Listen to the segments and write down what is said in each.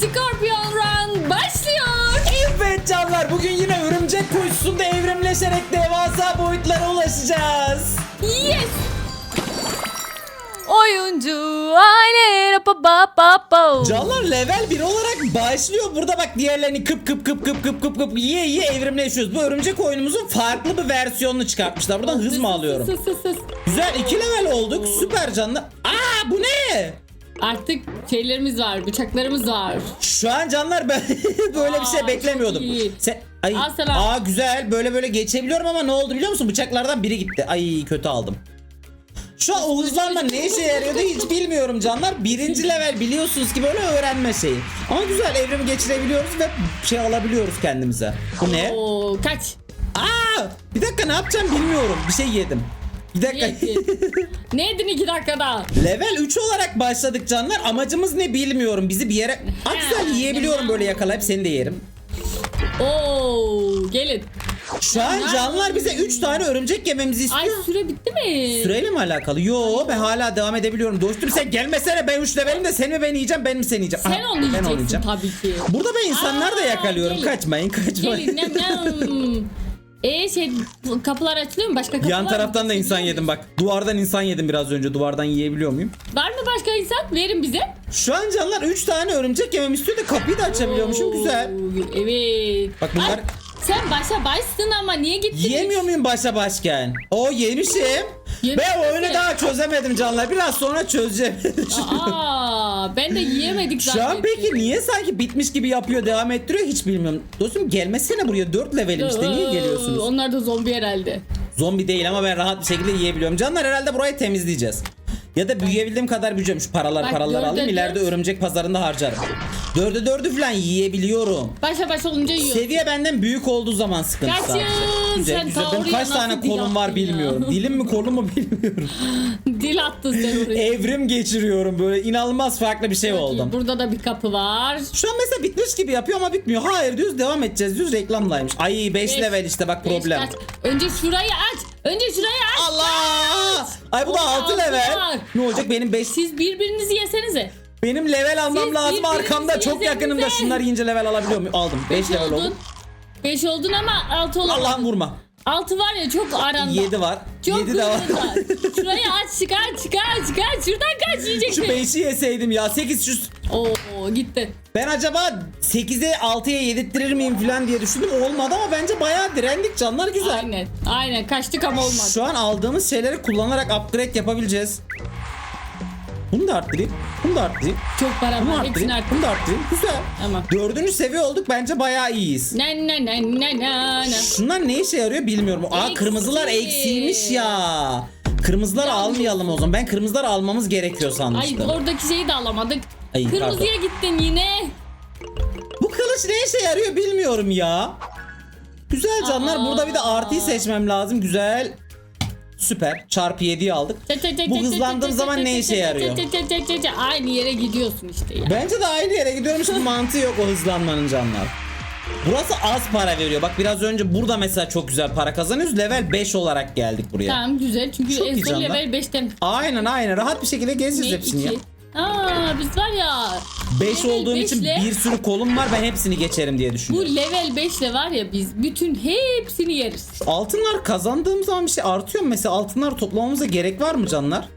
Scorpion Run başlıyor. Evet canlar bugün yine örümcek kuyusunda evrimleşerek devasa boyutlara ulaşacağız. Yes. Oyuncu aile pa pa pa pa. Canlar level 1 olarak başlıyor. Burada bak diğerlerini kıp kıp kıp kıp kıp kıp kıp yiye yiye evrimleşiyoruz. Bu örümcek oyunumuzun farklı bir versiyonunu çıkartmışlar. Buradan hız mı alıyorum? Güzel 2 level olduk. Süper canlar. Aa bu ne? Artık şeylerimiz var, bıçaklarımız var. Şu an canlar ben böyle bir şey Aa, beklemiyordum. çok iyi. Sen, ay, Al sana. aa güzel böyle böyle geçebiliyorum ama ne oldu biliyor musun? Bıçaklardan biri gitti. Ay kötü aldım. Şu an o hızlanma ne işe yarıyordu hiç bilmiyorum canlar. Birinci level biliyorsunuz ki böyle öğrenme şeyi. Ama güzel evrimi geçirebiliyoruz ve şey alabiliyoruz kendimize. Bu ne? Oo, kaç. Aa, bir dakika ne yapacağım bilmiyorum. Bir şey yedim. Bir dakika. ne yedin iki dakikada? Level 3 olarak başladık canlar. Amacımız ne bilmiyorum. Bizi bir yere... Güzel yiyebiliyorum böyle yakalayıp seni de yerim. Oo, gelin. Şu an canlılar bize 3 tane örümcek yememizi Ay istiyor. süre bitti mi? Süreyle mi alakalı? Yo ben hala devam edebiliyorum. Dostum sen gelmesene ben 3 levelim de sen mi beni yiyeceğim ben mi seni yiyeceğim? Sen Aha, onu ben yiyeceksin yiyeceğim. tabii ki. Burada ben insanlar da Aa, yakalıyorum. gelin. Kaçmayın kaçmayın. Gelin nem nem. E şey bu kapılar açılıyor mu? Başka kapılar Yan mı? taraftan da insan yedim bak. Duvardan insan yedim biraz önce. Duvardan yiyebiliyor muyum? Var mı başka insan? Verin bize. Şu an canlılar 3 tane örümcek yemem istiyor da kapıyı da açabiliyormuşum. Güzel. Oo, Evet. Bak bunlar- Ay, sen başa başsın ama niye gittin? Yiyemiyor muyum başa başken? O yemişim. Yemiş Ben oyunu misin? daha çözemedim canlar. Biraz sonra çözeceğim. Aa, ben de yiyemedik Şu an peki niye sanki bitmiş gibi yapıyor devam ettiriyor hiç bilmiyorum. Dostum gelmesene buraya 4 levelim işte niye geliyorsunuz? Onlar da zombi herhalde. Zombi değil ama ben rahat bir şekilde yiyebiliyorum. Canlar herhalde burayı temizleyeceğiz. Ya da büyüyebildiğim kadar büyüyeceğim. Şu paralar Bak, paraları dörde alayım ileride dört. örümcek pazarında harcarım. Dörde dördü falan yiyebiliyorum. Başa baş olunca yiyor. Seviye benden büyük olduğu zaman sıkıntı Kaçın! sadece. Güzel Sen güzel. Benim kaç tane kolum var yaptın ya? bilmiyorum. Dilim mi kolum mu bilmiyorum. Dil attın sen oraya. Evrim geçiriyorum böyle inanılmaz farklı bir şey oldum. Burada da bir kapı var. Şu an mesela bitmiş gibi yapıyor ama bitmiyor. Hayır diyoruz devam edeceğiz diyoruz reklamlaymış. Ay 5 Beş, level işte bak beş problem. kaç. Önce şurayı aç. Önce şurayı aç. Allah! Ay bu da Orada 6 altı level. var. Ne olacak benim 5 Siz birbirinizi yesenize. benim level almam Siz lazım birbirinizi arkamda çok yesenize. yakınımda. Şunları yiyince level alabiliyor muyum? Aldım. 5 level oldum. 5 oldun ama 6 olamadın. Allah'ım vurma. 6 var ya çok aranda. 7 var. Çok 7 de var. hızlılar. Şurayı aç çıkar çıkar çıkar. Şuradan kaç yiyeceksin. Şu 5'i yeseydim ya 8 şu Oo gitti. Ben acaba 8'e 6'ya yedirttirir miyim falan diye düşündüm. Olmadı ama bence bayağı direndik canlar güzel. Aynen. Aynen kaçtık ama olmadı. Şu an aldığımız şeyleri kullanarak upgrade yapabileceğiz. Bunu da arttırayım. Bunu da arttırayım. Çok para Bunu var. arttırayım. Hepsini artık. Bunu da arttırayım. Güzel. Tamam. Dördüncü seviye olduk. Bence bayağı iyiyiz. Na na na na na na. Şunlar ne işe yarıyor bilmiyorum. Aa kırmızılar eksiymiş ya. Kırmızılar almayalım o zaman. Ben kırmızılar almamız gerekiyor Ay sanmıştım. oradaki şeyi de alamadık. Ay, Kırmızıya gittin yine. Bu kılıç ne işe yarıyor bilmiyorum ya. Güzel canlar. Aa. Burada bir de artıyı seçmem lazım. Güzel. Süper. Çarpı 7'yi aldık. Bu hızlandığım zaman ne işe yarıyor? Aynı yere gidiyorsun işte ya. Bence de aynı yere gidiyorum. Hiçbir mantığı yok o hızlanmanın canlar. Burası az para veriyor. Bak biraz önce burada mesela çok güzel para kazanıyoruz. Level 5 olarak geldik buraya. Tamam güzel çünkü en son level 5'ten. Aynen aynen. Rahat bir şekilde gezeceğiz hepsini ya. Aa biz var ya 5 level olduğum için beşle- bir sürü kolum var. Ben hepsini geçerim diye bu düşünüyorum. level 5'le var ya biz bütün hepsini yeriz. Altınlar kazandığım zaman bir şey artıyor mu? Mesela altınlar toplamamıza gerek var mı canlar?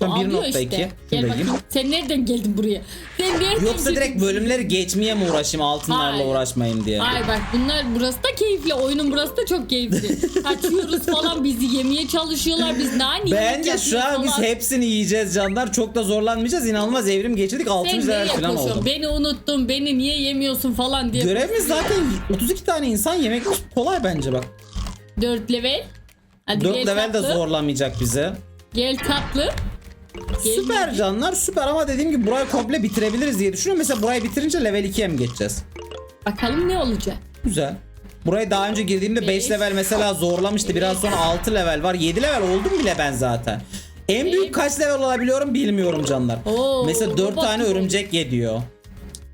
An alıyor 1.2. işte. Gel Şuradayım. bakayım. Sen nereden geldin buraya? Sen nereden Yoksa geldin? direkt bölümleri geçmeye mi uğraşayım altınlarla Hayır. uğraşmayayım diye. Ay bak bunlar burası da keyifli. Oyunun burası da çok keyifli. Kaçıyoruz falan bizi yemeye çalışıyorlar. Biz niye Bence şu an biz hepsini yiyeceğiz canlar. Çok da zorlanmayacağız. İnanılmaz evrim geçirdik. 6. Sen level nereye falan koşuyorsun? oldum. Beni unuttun. Beni niye yemiyorsun falan diye. Görevimiz zaten 32 tane insan yemekmiş. Kolay bence bak. 4 level. Hadi 4 gel level de tatlı. zorlamayacak bizi. Gel tatlı. Gel Süper canlar süper ama dediğim gibi burayı komple bitirebiliriz diye düşünüyorum. Mesela burayı bitirince level 2'ye mi geçeceğiz? Bakalım ne olacak. Güzel. Burayı daha önce girdiğimde 5 Beş. level mesela zorlamıştı. Biraz sonra 6 level var. 7 level oldum bile ben zaten. En büyük kaç level olabiliyorum bilmiyorum canlar. Oo, mesela 4 robot tane örümcek ye diyor.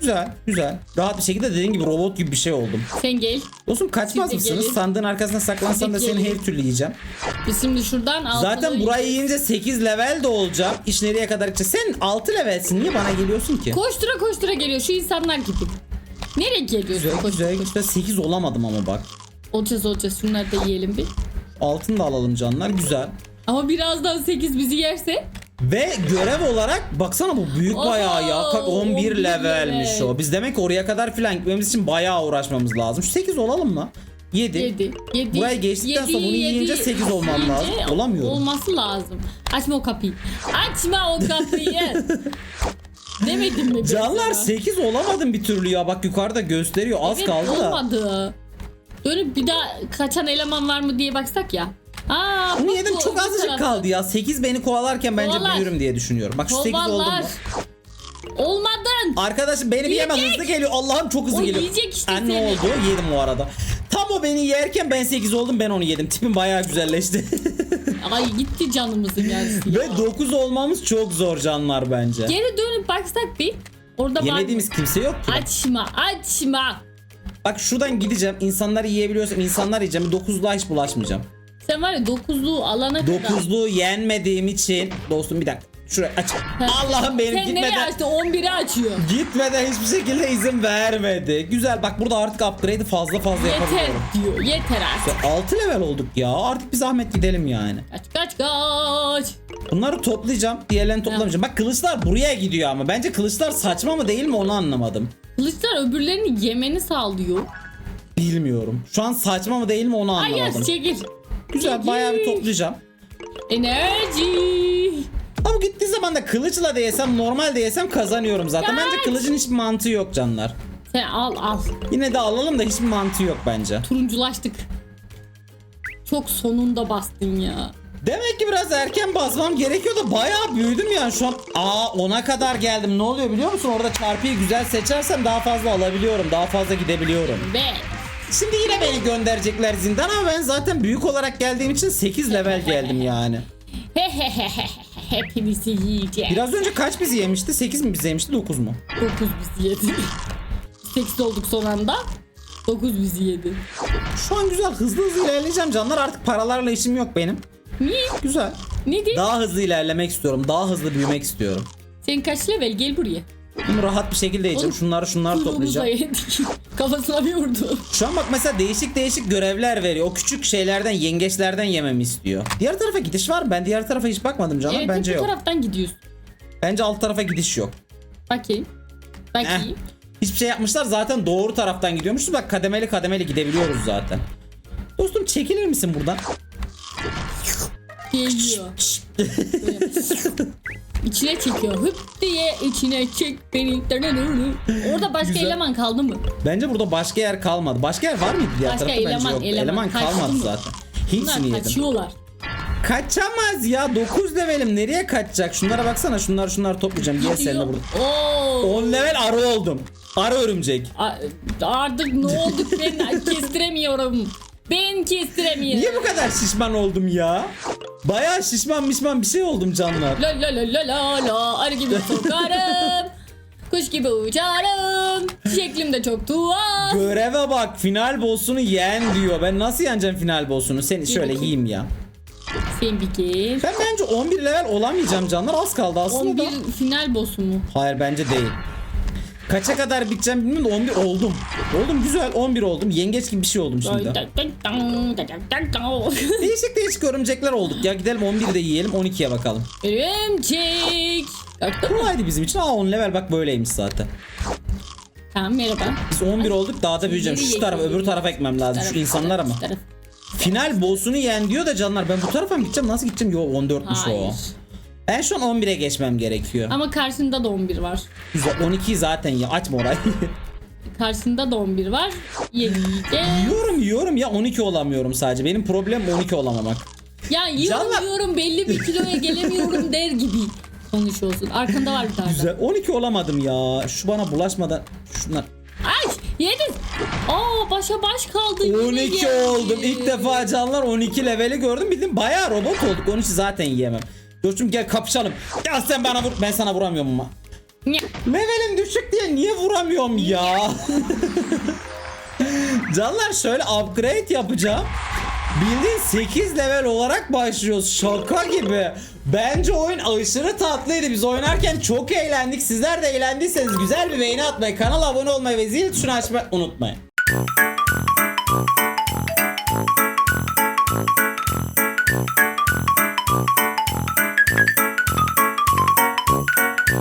Güzel güzel. Rahat bir şekilde dediğin gibi robot gibi bir şey oldum. Sen gel. Dostum kaçmaz de mısınız? gelin. Sandığın arkasına saklansam da de seni her türlü yiyeceğim. Biz şimdi şuradan Zaten burayı yiyince 8 level de olacağım. İş nereye kadar gidecek? Sen 6 levelsin. Niye bana geliyorsun ki? Koştura koştura geliyor şu insanlar gibi. Nereye geliyorsun? Güzel Koş, güzel koş. güzel. 8 olamadım ama bak. Olacağız olacağız şunları da yiyelim bir. Altını da alalım canlar. Güzel. Ama birazdan 8 bizi yerse Ve görev olarak baksana bu büyük Oo, bayağı ya. Ka- 11 11 levelmiş level. o. Biz demek oraya kadar filan gitmemiz için bayağı uğraşmamız lazım. Şu 8 olalım mı? 7. 7. 7. Burayı geçtikten sonra bunu yiyince sekiz olmam lazım. Olamıyorum. Olması lazım. Açma o kapıyı. Açma o kapıyı. Demedim mi? Canlar sana? 8 olamadım bir türlü ya. Bak yukarıda gösteriyor. Az Evet, kaldı da. olmadı. Dönüp bir daha kaçan eleman var mı diye baksak ya. Aa, bak yedim bu çok öbür azıcık tarafta. kaldı ya. 8 beni kovalarken bence Kovalar. büyürüm diye düşünüyorum. Bak şu 8 oldu mu? Olmadın. Arkadaşım beni bir yemez Yiyecek. hızlı geliyor. Allah'ım çok hızlı O geliyor. yiyecek işte Ha, ne seni. oldu? Yedim o arada. Tam o beni yerken ben 8 oldum ben onu yedim. Tipim bayağı güzelleşti. Ay gitti canımızın yarısı ya. Ve 9 olmamız çok zor canlar bence. Geri dönüp baksak bir. Orada var Yemediğimiz mı? kimse yok ki. Açma açma. Bak şuradan gideceğim. İnsanları yiyebiliyorsam insanlar yiyeceğim. 9'luğa hiç bulaşmayacağım. Sen var ya dokuzluğu alana kadar. 9'luğu yenmediğim için dostum bir dakika. Şuraya aç. Allah'ım benim Sen gitmeden açtı? 11'i açıyor. gitmeden hiçbir şekilde izin vermedi. Güzel bak burada artık upgrade'i fazla fazla Yeter yapabiliyorum. diyor. Yeter artık. 6 level olduk ya. Artık bir zahmet gidelim yani. Kaç kaç kaç. Bunları toplayacağım. Diğerlerini toplamayacağım. Bak kılıçlar buraya gidiyor ama. Bence kılıçlar saçma mı değil mi onu anlamadım. Kılıçlar öbürlerini yemeni sağlıyor. Bilmiyorum. Şu an saçma mı değil mi onu Hayır anlamadım. çekil. Güzel bayağı bir toplayacağım. Enerji. Ama gittiği zaman da kılıçla da yesem normal de yesem kazanıyorum zaten. Kaç. Bence kılıcın hiçbir mantığı yok canlar. Sen al al. Yine de alalım da hiçbir mantığı yok bence. Turunculaştık. Çok sonunda bastın ya. Demek ki biraz erken basmam gerekiyor da bayağı büyüdüm yani şu an. Aa 10'a kadar geldim. Ne oluyor biliyor musun? Orada çarpıyı güzel seçersem daha fazla alabiliyorum. Daha fazla gidebiliyorum. Ve Şimdi yine beni gönderecekler zindan ama ben zaten büyük olarak geldiğim için 8 level geldim yani. hepimizi yiyeceğiz. Biraz önce kaç bizi yemişti? 8 mi bizi yemişti 9 mu? 9 bizi yedi. 8 olduk son anda. 9 bizi yedi. Şu an güzel hızlı hızlı ilerleyeceğim canlar artık paralarla işim yok benim. Niye? Güzel. Ne diyeyim? Daha hızlı ilerlemek istiyorum. Daha hızlı büyümek istiyorum. Sen kaç level? Gel buraya. Bunu rahat bir şekilde yiyeceğim. Oğlum, Şunları şunları toplayacağım. Kafasına bir vurdu. Şu an bak mesela değişik değişik görevler veriyor. O küçük şeylerden, yengeçlerden yememi istiyor. Diğer tarafa gidiş var mı? Ben diğer tarafa hiç bakmadım canım. Evet Bence bu yok. taraftan gidiyorsun. Bence alt tarafa gidiş yok. Bakayım. Bakayım. Hiçbir şey yapmışlar zaten doğru taraftan gidiyormuşuz. Bak kademeli kademeli gidebiliyoruz zaten. Dostum çekilir misin buradan? Geliyor. İçine çekiyor. Hıp diye içine çek beni. Orada başka Güzel. eleman kaldı mı? Bence burada başka yer kalmadı. Başka yer var mıydı diğer Başka tarafta? Bence eleman, yok. eleman. Kaçtı kalmadı mı? zaten. Bunlar Hepsini yedim. kaçıyorlar. Kaçamaz ya 9 levelim nereye kaçacak? Şunlara baksana şunlar şunlar toplayacağım. Gel seninle burada. Oo. 10 level arı oldum. Arı örümcek. A- Artık ne olduk ben kestiremiyorum. Ben kestiremiyorum. Niye bu kadar şişman oldum ya? Bayağı şişman mişman bir şey oldum canlar. La la la la la la arı gibi sokarım. Kuş gibi uçarım. Şeklim de çok tuhaf. Göreve bak final boss'unu yen diyor. Ben nasıl yeneceğim final boss'unu? Seni şöyle bakayım. yiyeyim ya. Sen bir kez. Ben bence 11 level olamayacağım canlar. Az kaldı aslında. 11 final boss'u mu? Hayır bence değil. Kaça kadar biteceğim bilmiyorum da 11 oldum. Oldum güzel 11 oldum. Yengeç gibi bir şey oldum şimdi. Değişik değişik örümcekler olduk ya. Gidelim 11'de yiyelim 12'ye bakalım. Örümcek. Kolaydı bizim için. Aa 10 level bak böyleymiş zaten. Tamam merhaba. Biz 11 olduk daha da büyüyeceğim. Şu tarafa öbür tarafa ekmem lazım. Şu mı? taraf. Final boss'unu yen diyor da canlar ben bu tarafa mı gideceğim? Nasıl gideceğim? Yo 14'müş o. Hayır. Ben şu an 11'e geçmem gerekiyor. Ama karşında da 11 var. Güzel 12'yi zaten ya açma orayı. Karşında da 11 var. Yenileceğiz. yiyorum yiyorum ya 12 olamıyorum sadece. Benim problemim 12 olamamak. Ya yiyorum Canlar- yiyorum belli bir kiloya gelemiyorum der gibi konuşuyorsun. Arkanda var bir tane. Güzel 12 olamadım ya. Şu bana bulaşmadan şunlar. Ay yedin. Aa başa baş kaldı. yine 12 geldi. oldum. İlk defa canlar 12 leveli gördüm. Bildim bayağı robot olduk. 13 zaten yiyemem. Dostum gel kapışalım. Gel sen bana vur. Ben sana vuramıyorum ama. Levelim düşük diye niye vuramıyorum ya? Canlar şöyle upgrade yapacağım. Bildiğin 8 level olarak başlıyoruz. Şaka gibi. Bence oyun aşırı tatlıydı. Biz oynarken çok eğlendik. Sizler de eğlendiyseniz güzel bir beğeni atmayı, kanala abone olmayı ve zil tuşunu açmayı unutmayın.